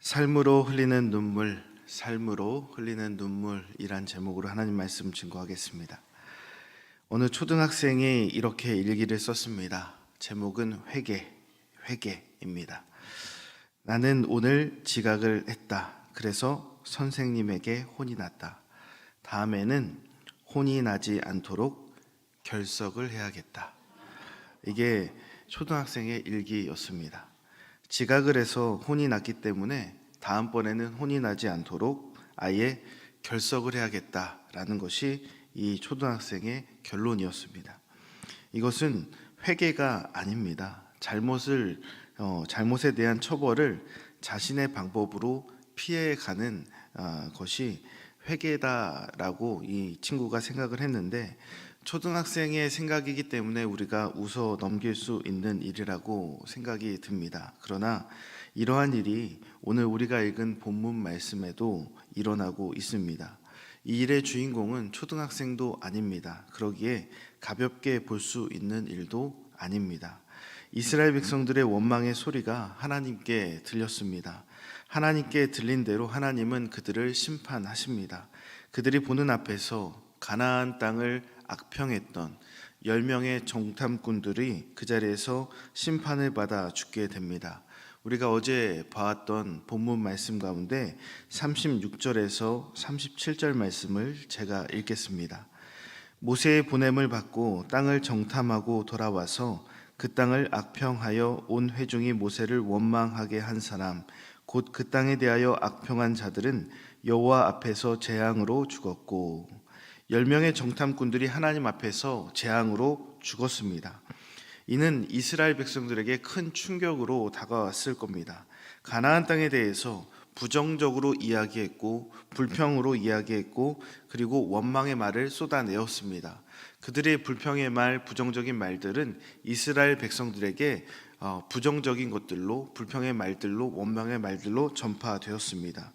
삶으로 흘리는 눈물, 삶으로 흘리는 눈물이란 제목으로 하나님 말씀 증거하겠습니다. 어느 초등학생이 이렇게 일기를 썼습니다. 제목은 회개, 회개입니다. 나는 오늘 지각을 했다. 그래서 선생님에게 혼이 났다. 다음에는 혼이 나지 않도록 결석을 해야겠다. 이게 초등학생의 일기였습니다. 지각을 해서 혼이 났기 때문에 다음번에는 혼이 나지 않도록 아예 결석을 해야겠다라는 것이 이 초등학생의 결론이었습니다. 이것은 회개가 아닙니다. 잘못을 어, 잘못에 대한 처벌을 자신의 방법으로 피해가는 어, 것이 회개다라고 이 친구가 생각을 했는데 초등학생의 생각이기 때문에 우리가 웃어 넘길 수 있는 일이라고 생각이 듭니다. 그러나 이러한 일이 오늘 우리가 읽은 본문 말씀에도 일어나고 있습니다. 이 일의 주인공은 초등학생도 아닙니다. 그러기에 가볍게 볼 수 있는 일도 아닙니다. 이스라엘 백성들의 원망의 소리가 하나님께 들렸습니다. 하나님께 들린 대로 하나님은 그들을 심판하십니다. 그들이 보는 앞에서 가나안 땅을 악평했던 열 명의 정탐꾼들이 그 자리에서 심판을 받아 죽게 됩니다. 우리가 어제 봐왔던 본문 말씀 가운데 36절에서 37절 말씀을 제가 읽겠습니다. 모세의 보냄을 받고 땅을 정탐하고 돌아와서 그 땅을 악평하여 온 회중이 모세를 원망하게 한 사람 곧 그 땅에 대하여 악평한 자들은 여호와 앞에서 재앙으로 죽었고 열 명의 정탐꾼들이 하나님 앞에서 재앙으로 죽었습니다. 이는 이스라엘 백성들에게 큰 충격으로 다가왔을 겁니다. 가나안 땅에 대해서 부정적으로 이야기했고 불평으로 이야기했고 그리고 원망의 말을 쏟아내었습니다. 그들의 불평의 말, 부정적인 말들은 이스라엘 백성들에게 어, 부정적인 것들로 불평의 말들로 원망의 말들로 전파되었습니다.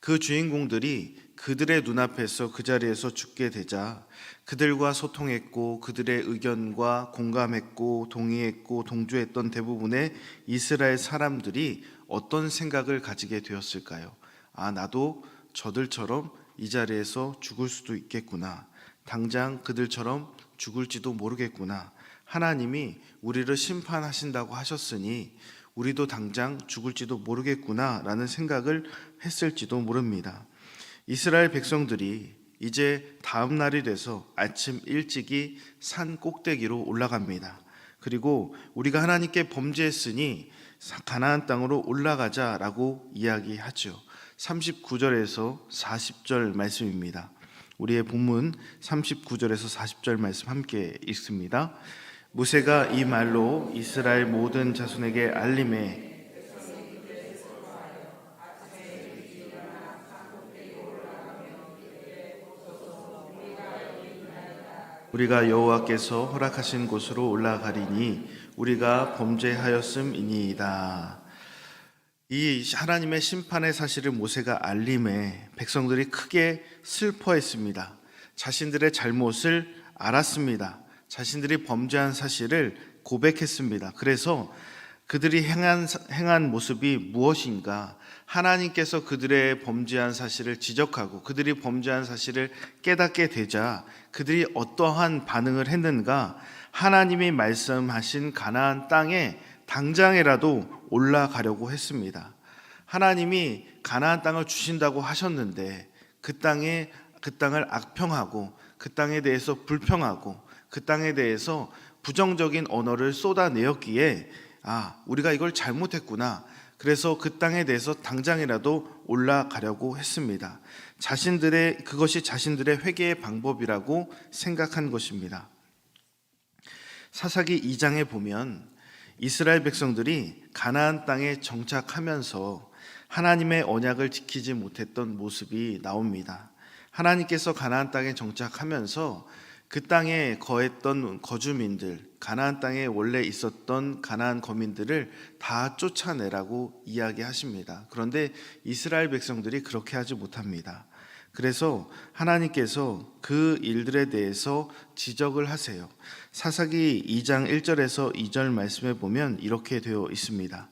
그 주인공들이 그들의 눈앞에서 그 자리에서 죽게 되자 그들과 소통했고 그들의 의견과 공감했고 동의했고 동조했던 대부분의 이스라엘 사람들이 어떤 생각을 가지게 되었을까요? 아, 나도 저들처럼 이 자리에서 죽을 수도 있겠구나. 당장 그들처럼 죽을지도 모르겠구나. 하나님이 우리를 심판하신다고 하셨으니 우리도 당장 죽을지도 모르겠구나라는 생각을 했을지도 모릅니다. 이스라엘 백성들이 이제 다음 날이 돼서 아침 일찍이 산 꼭대기로 올라갑니다. 그리고 우리가 하나님께 범죄했으니 가나안 땅으로 올라가자라고 이야기하죠. 39절에서 40절 말씀입니다. 우리의 본문 39절에서 40절 말씀 함께 읽습니다. 모세가 이 말로 이스라엘 모든 자손에게 알림해 우리가 여호와께서 허락하신 곳으로 올라가리니 우리가 범죄하였음이니이다. 이 하나님의 심판의 사실을 모세가 알림해 백성들이 크게 슬퍼했습니다. 자신들의 잘못을 알았습니다. 자신들이 범죄한 사실을 고백했습니다. 그래서 그들이 행한, 행한 모습이 무엇인가? 하나님께서 그들의 범죄한 사실을 지적하고 그들이 범죄한 사실을 깨닫게 되자 그들이 어떠한 반응을 했는가? 하나님이 말씀하신 가나안 땅에 당장이라도 올라가려고 했습니다. 하나님이 가나안 땅을 주신다고 하셨는데 그 땅에 그 땅을 악평하고 그 땅에 대해서 불평하고 그 땅에 대해서 부정적인 언어를 쏟아내었기에 아, 우리가 이걸 잘못했구나. 그래서 그 땅에 대해서 당장이라도 올라가려고 했습니다. 자신들의 그것이 자신들의 회개의 방법이라고 생각한 것입니다. 사사기 2장에 보면 이스라엘 백성들이 가나안 땅에 정착하면서 하나님의 언약을 지키지 못했던 모습이 나옵니다. 하나님께서 가나안 땅에 정착하면서 그 땅에 거했던 거주민들, 가나안 땅에 원래 있었던 가나안 거민들을 다 쫓아내라고 이야기하십니다. 그런데 이스라엘 백성들이 그렇게 하지 못합니다. 그래서 하나님께서 그 일들에 대해서 지적을 하세요. 사사기 2장 1절에서 2절 말씀에 보면 이렇게 되어 있습니다.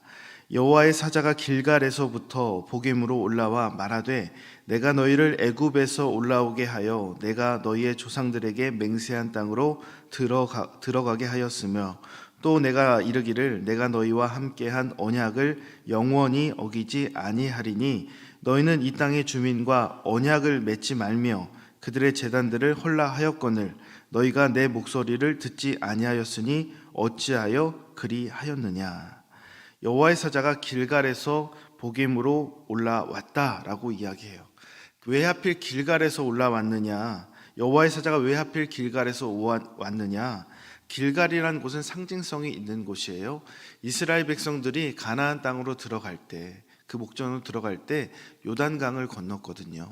여호와의 사자가 길갈에서부터 복임으로 올라와 말하되 내가 너희를 애굽에서 올라오게 하여 내가 너희의 조상들에게 맹세한 땅으로 들어가, 들어가게 하였으며 또 내가 이르기를 내가 너희와 함께한 언약을 영원히 어기지 아니하리니 너희는 이 땅의 주민과 언약을 맺지 말며 그들의 재단들을 헐라하였거늘 너희가 내 목소리를 듣지 아니하였으니 어찌하여 그리하였느냐 여호와의 사자가 길갈에서 복임으로 올라왔다라고 이야기해요. 왜 하필 길갈에서 올라왔느냐? 여호와의 사자가 왜 하필 길갈에서 왔느냐? 길갈이라는 곳은 상징성이 있는 곳이에요. 이스라엘 백성들이 가나안 땅으로 들어갈 때, 그 목전으로 들어갈 때 요단강을 건넜거든요.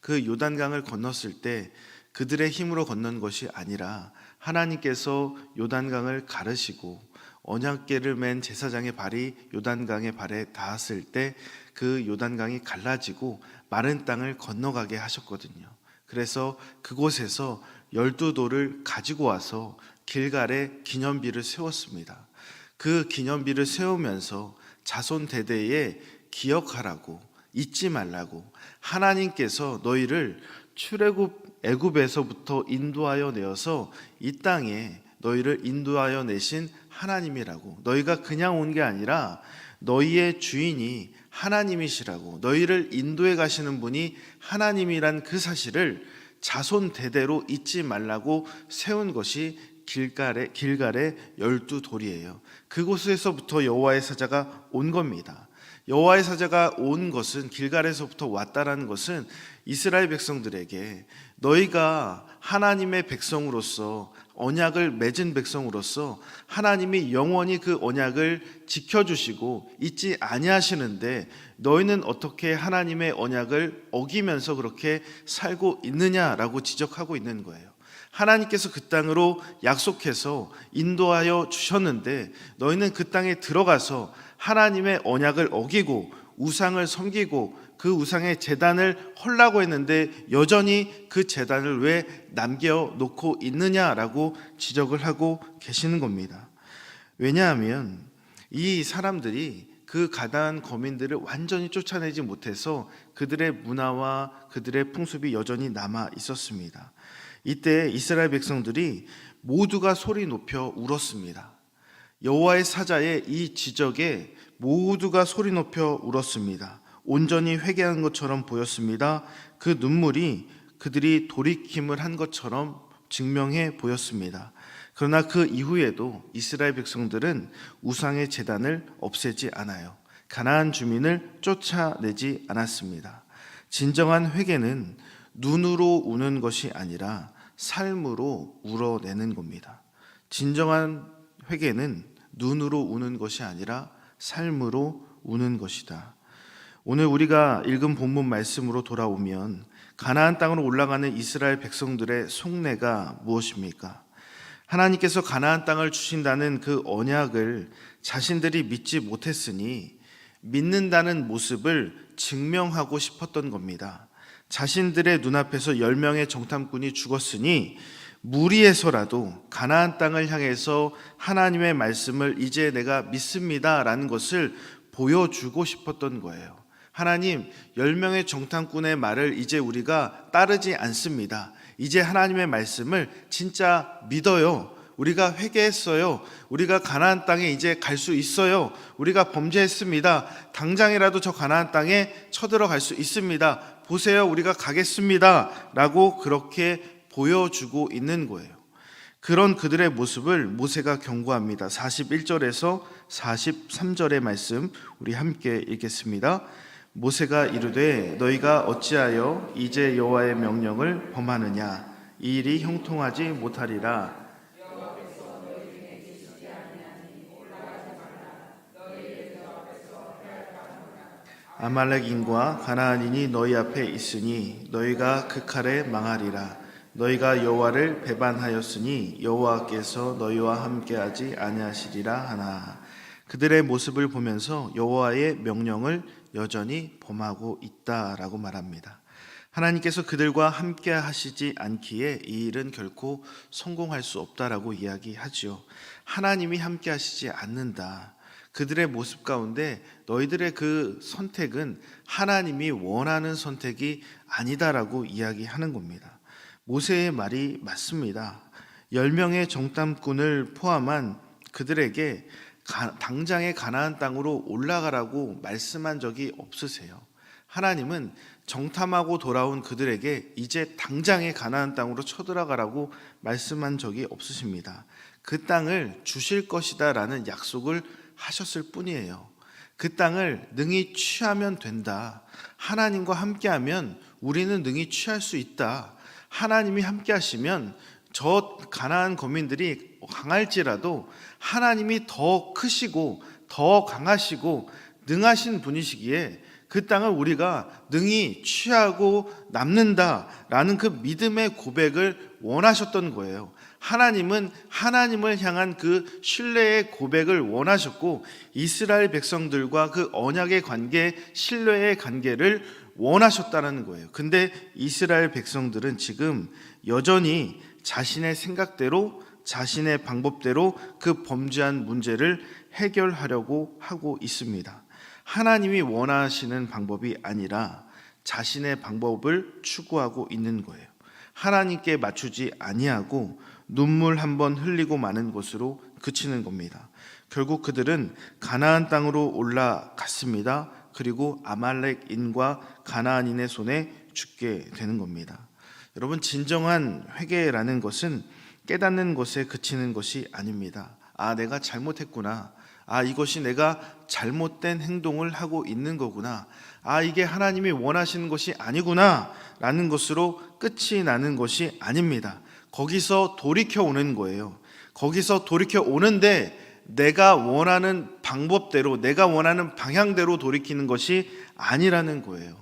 그 요단강을 건넜을 때 그들의 힘으로 건넌 것이 아니라 하나님께서 요단강을 가르시고 언약궤를 맨 제사장의 발이 요단강의 발에 닿았을 때 그 요단강이 갈라지고 마른 땅을 건너가게 하셨거든요. 그래서 그곳에서 열두 돌을 가지고 와서 길갈에 기념비를 세웠습니다. 그 기념비를 세우면서 자손 대대에 기억하라고 잊지 말라고 하나님께서 너희를 출애굽 애굽에서부터 인도하여 내어서 이 땅에 너희를 인도하여 내신 하나님이라고 너희가 그냥 온 게 아니라 너희의 주인이 하나님이시라고 너희를 인도해 가시는 분이 하나님이란 그 사실을 자손 대대로 잊지 말라고 세운 것이 길갈의 길갈의 열두 돌이에요. 그곳에서부터 여호와의 사자가 온 겁니다. 여호와의 사자가 온 것은 길갈에서부터 왔다라는 것은 이스라엘 백성들에게 너희가 하나님의 백성으로서 언약을 맺은 백성으로서 하나님이 영원히 그 언약을 지켜주시고 잊지 아니하시는데 너희는 어떻게 하나님의 언약을 어기면서 그렇게 살고 있느냐라고 지적하고 있는 거예요. 하나님께서 그 땅으로 약속해서 인도하여 주셨는데 너희는 그 땅에 들어가서 하나님의 언약을 어기고 우상을 섬기고 그 우상의 재단을 헐라고 했는데 여전히 그 재단을 왜 남겨 놓고 있느냐라고 지적을 하고 계시는 겁니다. 왜냐하면 이 사람들이 그 가다한 거민들을 완전히 쫓아내지 못해서 그들의 문화와 그들의 풍습이 여전히 남아 있었습니다. 이때 이스라엘 백성들이 모두가 소리 높여 울었습니다. 여호와의 사자의 이 지적에 모두가 소리 높여 울었습니다. 온전히 회개한 것처럼 보였습니다. 그 눈물이 그들이 돌이킴을 한 것처럼 증명해 보였습니다. 그러나 그 이후에도 이스라엘 백성들은 우상의 재단을 없애지 않아요. 가나안 주민을 쫓아내지 않았습니다. 진정한 회개는 눈으로 우는 것이 아니라 삶으로 울어내는 겁니다. 진정한 회개는 눈으로 우는 것이 아니라 삶으로 우는 것이다. 오늘 우리가 읽은 본문 말씀으로 돌아오면 가나안 땅으로 올라가는 이스라엘 백성들의 속내가 무엇입니까? 하나님께서 가나안 땅을 주신다는 그 언약을 자신들이 믿지 못했으니 믿는다는 모습을 증명하고 싶었던 겁니다. 자신들의 눈앞에서 열 명의 정탐꾼이 죽었으니 무리해서라도 가나안 땅을 향해서 하나님의 말씀을 이제 내가 믿습니다라는 것을 보여주고 싶었던 거예요. 하나님, 열 명의 정탐꾼의 말을 이제 우리가 따르지 않습니다. 이제 하나님의 말씀을 진짜 믿어요. 우리가 회개했어요. 우리가 가나안 땅에 이제 갈 수 있어요. 우리가 범죄했습니다. 당장이라도 저 가나안 땅에 쳐들어갈 수 있습니다. 보세요. 우리가 가겠습니다. 라고 그렇게 보여주고 있는 거예요. 그런 그들의 모습을 모세가 경고합니다. 41절에서 43절의 말씀 우리 함께 읽겠습니다. 모세가 이르되 너희가 어찌하여 이제 여호와의 명령을 범하느냐 이 일이 형통하지 못하리라 아말렉인과 가나안인이 너희 앞에 있으니 너희가 그 칼에 망하리라 너희가 여호와를 배반하였으니 여호와께서 너희와 함께하지 아니하시리라 하나 그들의 모습을 보면서 여호와의 명령을 여전히 범하고 있다라고 말합니다. 하나님께서 그들과 함께 하시지 않기에 이 일은 결코 성공할 수 없다라고 이야기하지요. 하나님이 함께 하시지 않는다. 그들의 모습 가운데 너희들의 그 선택은 하나님이 원하는 선택이 아니다라고 이야기하는 겁니다. 모세의 말이 맞습니다. 10명의 정탐꾼을 포함한 그들에게 가- 당장의 가나안 땅으로 올라가라고 말씀한 적이 없으세요. 하나님은 정탐하고 돌아온 그들에게 이제 당장의 가나안 땅으로 쳐들어가라고 말씀한 적이 없으십니다. 그 땅을 주실 것이다라는 약속을 하셨을 뿐이에요. 그 땅을 능히 취하면 된다. 하나님과 함께하면 우리는 능히 취할 수 있다. 하나님이 함께 하시면 저 가나안 거민들이 강할지라도 하나님이 더 크시고 더 강하시고 능하신 분이시기에 그 땅을 우리가 능히 취하고 남는다라는 그 믿음의 고백을 원하셨던 거예요. 하나님은 하나님을 향한 그 신뢰의 고백을 원하셨고 이스라엘 백성들과 그 언약의 관계, 신뢰의 관계를 원하셨다는 거예요. 근데 이스라엘 백성들은 지금 여전히 자신의 생각대로 자신의 방법대로 그 범죄한 문제를 해결하려고 하고 있습니다. 하나님이 원하시는 방법이 아니라 자신의 방법을 추구하고 있는 거예요. 하나님께 맞추지 아니하고 눈물 한번 흘리고 마는 것으로 그치는 겁니다. 결국 그들은 가나안 땅으로 올라갔습니다. 그리고 아말렉인과 가나안인의 손에 죽게 되는 겁니다. 여러분 진정한 회개라는 것은 깨닫는 것에 그치는 것이 아닙니다. 아, 내가 잘못했구나. 아, 이것이 내가 잘못된 행동을 하고 있는 거구나. 아, 이게 하나님이 원하시는 것이 아니구나. 라는 것으로 끝이 나는 것이 아닙니다. 거기서 돌이켜 오는 거예요. 거기서 돌이켜 오는데 내가 원하는 방법대로, 내가 원하는 방향대로 돌이키는 것이 아니라는 거예요.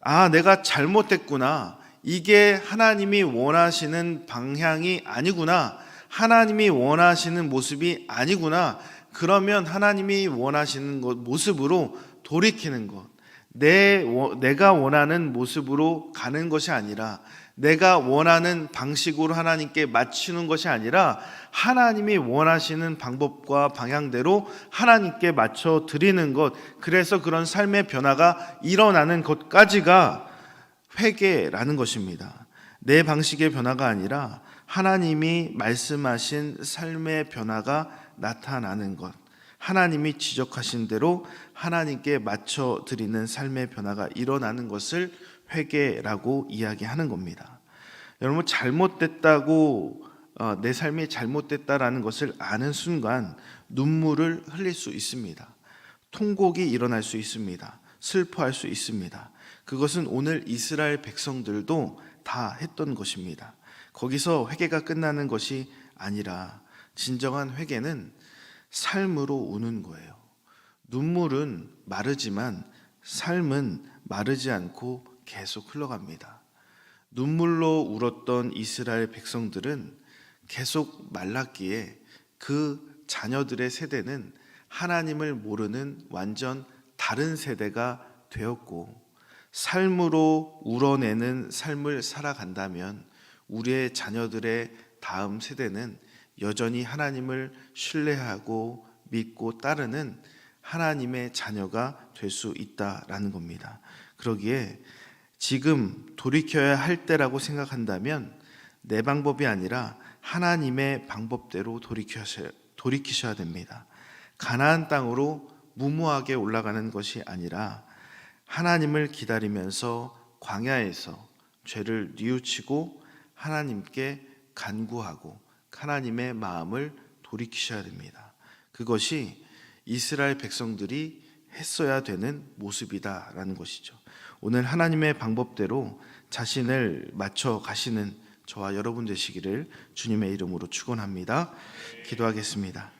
아, 내가 잘못했구나. 이게 하나님이 원하시는 방향이 아니구나. 하나님이 원하시는 모습이 아니구나. 그러면 하나님이 원하시는 것, 모습으로 돌이키는 것. 내, 워- 내가 원하는 모습으로 가는 것이 아니라 내가 원하는 방식으로 하나님께 맞추는 것이 아니라 하나님이 원하시는 방법과 방향대로 하나님께 맞춰 드리는 것. 그래서 그런 삶의 변화가 일어나는 것까지가 회개라는 것입니다. 내 방식의 변화가 아니라 하나님이 말씀하신 삶의 변화가 나타나는 것. 하나님이 지적하신 대로 하나님께 맞춰 드리는 삶의 변화가 일어나는 것을 회개라고 이야기하는 겁니다. 여러분 잘못됐다고 어, 내 삶이 잘못됐다라는 것을 아는 순간 눈물을 흘릴 수 있습니다. 통곡이 일어날 수 있습니다. 슬퍼할 수 있습니다. 그것은 오늘 이스라엘 백성들도 다 했던 것입니다. 거기서 회개가 끝나는 것이 아니라 진정한 회개는 삶으로 우는 거예요. 눈물은 마르지만 삶은 마르지 않고 계속 흘러갑니다. 눈물로 울었던 이스라엘 백성들은 계속 말랐기에 그 자녀들의 세대는 하나님을 모르는 완전 다른 세대가 되었고 삶으로 우러내는 삶을 살아간다면 우리의 자녀들의 다음 세대는 여전히 하나님을 신뢰하고 믿고 따르는 하나님의 자녀가 될 수 있다라는 겁니다. 그러기에 지금 돌이켜야 할 때라고 생각한다면 내 방법이 아니라 하나님의 방법대로 돌이키셔야, 돌이키셔야 됩니다. 가나안 땅으로 무모하게 올라가는 것이 아니라 하나님을 기다리면서 광야에서 죄를 뉘우치고 하나님께 간구하고 하나님의 마음을 돌이키셔야 됩니다. 그것이 이스라엘 백성들이 했어야 되는 모습이다라는 것이죠. 오늘 하나님의 방법대로 자신을 맞춰 가시는 저와 여러분 되시기를 주님의 이름으로 축원합니다. 기도하겠습니다.